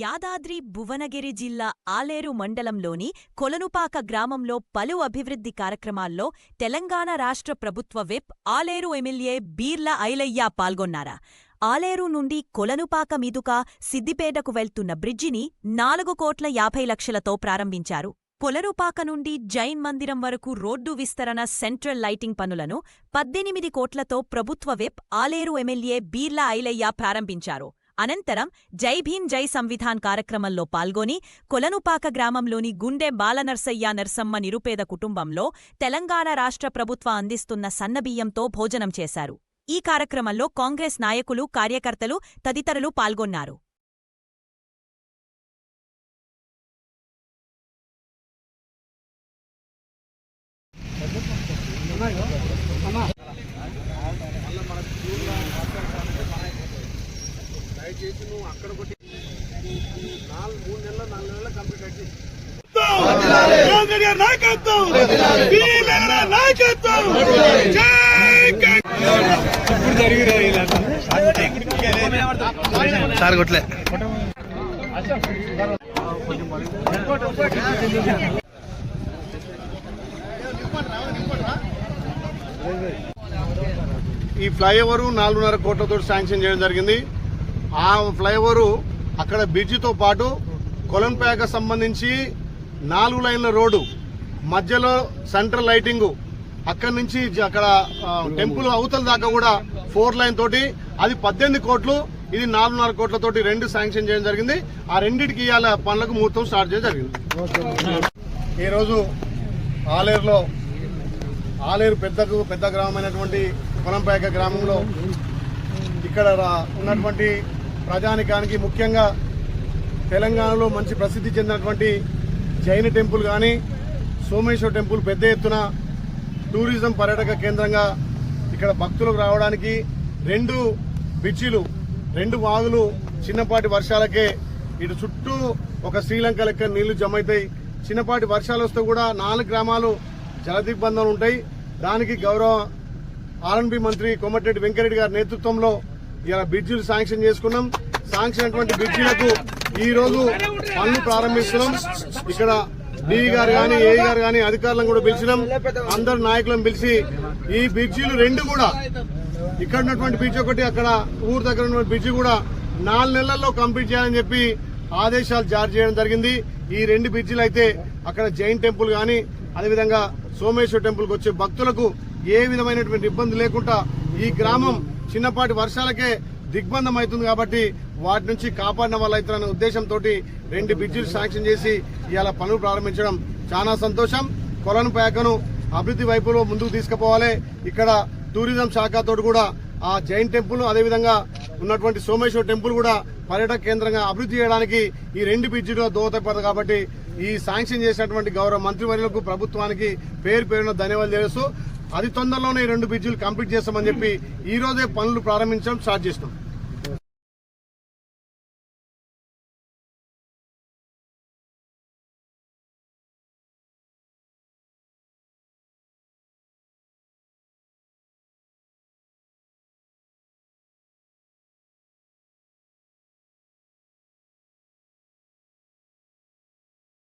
యాదాద్రి భువనగిరి జిల్లా ఆలేరు మండలంలోని కొలనుపాక గ్రామంలో పలు అభివృద్ధి కార్యక్రమాల్లో తెలంగాణ రాష్ట్ర ప్రభుత్వ విప్ ఆలేరు ఎమ్మెల్యే బీర్ల ఐలయ్య పాల్గొన్నారా. ఆలేరు నుండి కొలనుపాక మీదుగా సిద్దిపేటకు వెళ్తున్న బ్రిడ్జిని నాలుగు కోట్ల యాభై లక్షలతో ప్రారంభించారు. కొలనుపాక నుండి జైన్ మందిరం వరకు రోడ్డు విస్తరణ సెంట్రల్ లైటింగ్ పనులను పద్దెనిమిది కోట్లతో ప్రభుత్వ విప్ ఆలేరు ఎమ్మెల్యే బీర్ల ఐలయ్య ప్రారంభించారు. అనంతరం జై భీం జై సంవిధాన్ కార్యక్రమంలో పాల్గొని కొలనుపాక గ్రామంలోని గుండె బాలనర్సయ్య నర్సమ్మ నిరుపేద కుటుంబంలో తెలంగాణ రాష్ట్ర ప్రభుత్వ అందిస్తున్న సన్నబియ్యంతో భోజనం చేశారు. ఈ కార్యక్రమంలో కాంగ్రెస్ నాయకులు కార్యకర్తలు తదితరులు పాల్గొన్నారు. దయచేసి నువ్వు అక్కడ కొట్టి నాలుగు మూడు నెలల నాలుగు నెలల కంప్లీట్ నాయకత్వం! సార్ కొట్లే. ఈ ఫ్లైఓవర్ నాలుగున్నర కోట్లతో శాంక్షన్ చేయడం జరిగింది. ఆ ఫ్లైఓవర్ అక్కడ బ్రిడ్జితో పాటు కొలంపేక సంబంధించి నాలుగు లైన్ల రోడ్డు మధ్యలో సెంట్రల్ లైటింగ్ అక్కడి నుంచి అక్కడ టెంపుల్ అవతల దాకా కూడా ఫోర్ లైన్ తోటి అది పద్దెనిమిది కోట్లు ఇది నాలుగున్నర కోట్లతోటి రెండు శాంక్షన్ చేయడం జరిగింది. ఆ రెండింటికి ఇవాళ పనులకు ముహూర్తం స్టార్ట్ చేయడం జరిగింది. ఈరోజు ఆలేరులో ఆలేరు పెద్దకు పెద్ద గ్రామమైనటువంటి పొలంపేక గ్రామంలో ఇక్కడ ఉన్నటువంటి ప్రజానికానికి ముఖ్యంగా తెలంగాణలో మంచి ప్రసిద్ధి చెందినటువంటి జైన టెంపుల్ కానీ సోమేశ్వర టెంపుల్ పెద్ద ఎత్తున టూరిజం పర్యాటక కేంద్రంగా ఇక్కడ భక్తులకు రావడానికి రెండు బిడ్జీలు రెండు వాగులు చిన్నపాటి వర్షాలకే ఇటు చుట్టూ ఒక శ్రీలంక లెక్క నీళ్ళు జమైతాయి. చిన్నపాటి వర్షాలు వస్తే కూడా నాలుగు గ్రామాలు జలదిగ్బంధాలు ఉంటాయి. దానికి గౌరవ ఆర్ఎన్బి మంత్రి కోమటిరెడ్డి వెంకరెడ్డి గారి నేతృత్వంలో ఇలా బ్రిడ్జిలు శాంక్షన్ చేసుకున్నాం. శాంక్షన్ అయినటువంటి బ్రిడ్జిలకు ఈ రోజు పనులు ప్రారంభిస్తున్నాం. ఇక్కడ డి గారు గాని ఏ గారు గాని అధికారులను కూడా పిలిచినాం. అందరు నాయకులను పిలిచి ఈ బ్రిడ్జిలు రెండు కూడా ఇక్కడ ఉన్నటువంటి బ్రిడ్జ్ ఒకటి అక్కడ ఊరు దగ్గర ఉన్నటువంటి బ్రిడ్జి కూడా నాలుగు నెలల్లో కంప్లీట్ చేయాలని చెప్పి ఆదేశాలు జారీ చేయడం జరిగింది. ఈ రెండు బ్రిడ్జిలు అయితే అక్కడ జైన్ టెంపుల్ కానీ అదేవిధంగా సోమేశ్వర టెంపుల్కి వచ్చే భక్తులకు ఏ విధమైనటువంటి ఇబ్బంది లేకుండా ఈ గ్రామం చిన్నపాటి వర్షాలకే దిగ్బంధం అవుతుంది కాబట్టి వాటి నుంచి కాపాడిన వాళ్ళు అవుతారనే ఉద్దేశంతో రెండు బ్రిడ్జిలు శాంక్షన్ చేసి ఇవాళ పనులు ప్రారంభించడం చాలా సంతోషం. కొలను పేకను అభివృద్ధి వైపులో ముందుకు తీసుకుపోవాలి. ఇక్కడ టూరిజం శాఖతో కూడా ఆ జైన్ టెంపుల్ అదేవిధంగా ఉన్నటువంటి సోమేశ్వర టెంపుల్ కూడా పర్యాటక కేంద్రంగా అభివృద్ధి చేయడానికి ఈ రెండు బ్రిడ్జిలో దోహదపడదు కాబట్టి ఈ శాంక్షన్ చేసినటువంటి గౌరవ మంత్రివర్యులకు ప్రభుత్వానికి పేరు పేరున ధన్యవాదాలు తెలుస్తూ అది తొందరలోనే రెండు బ్రిడ్జిలు కంప్లీట్ చేస్తామని చెప్పి ఈ రోజే పనులు ప్రారంభించడం స్టార్ట్ చేస్తాం.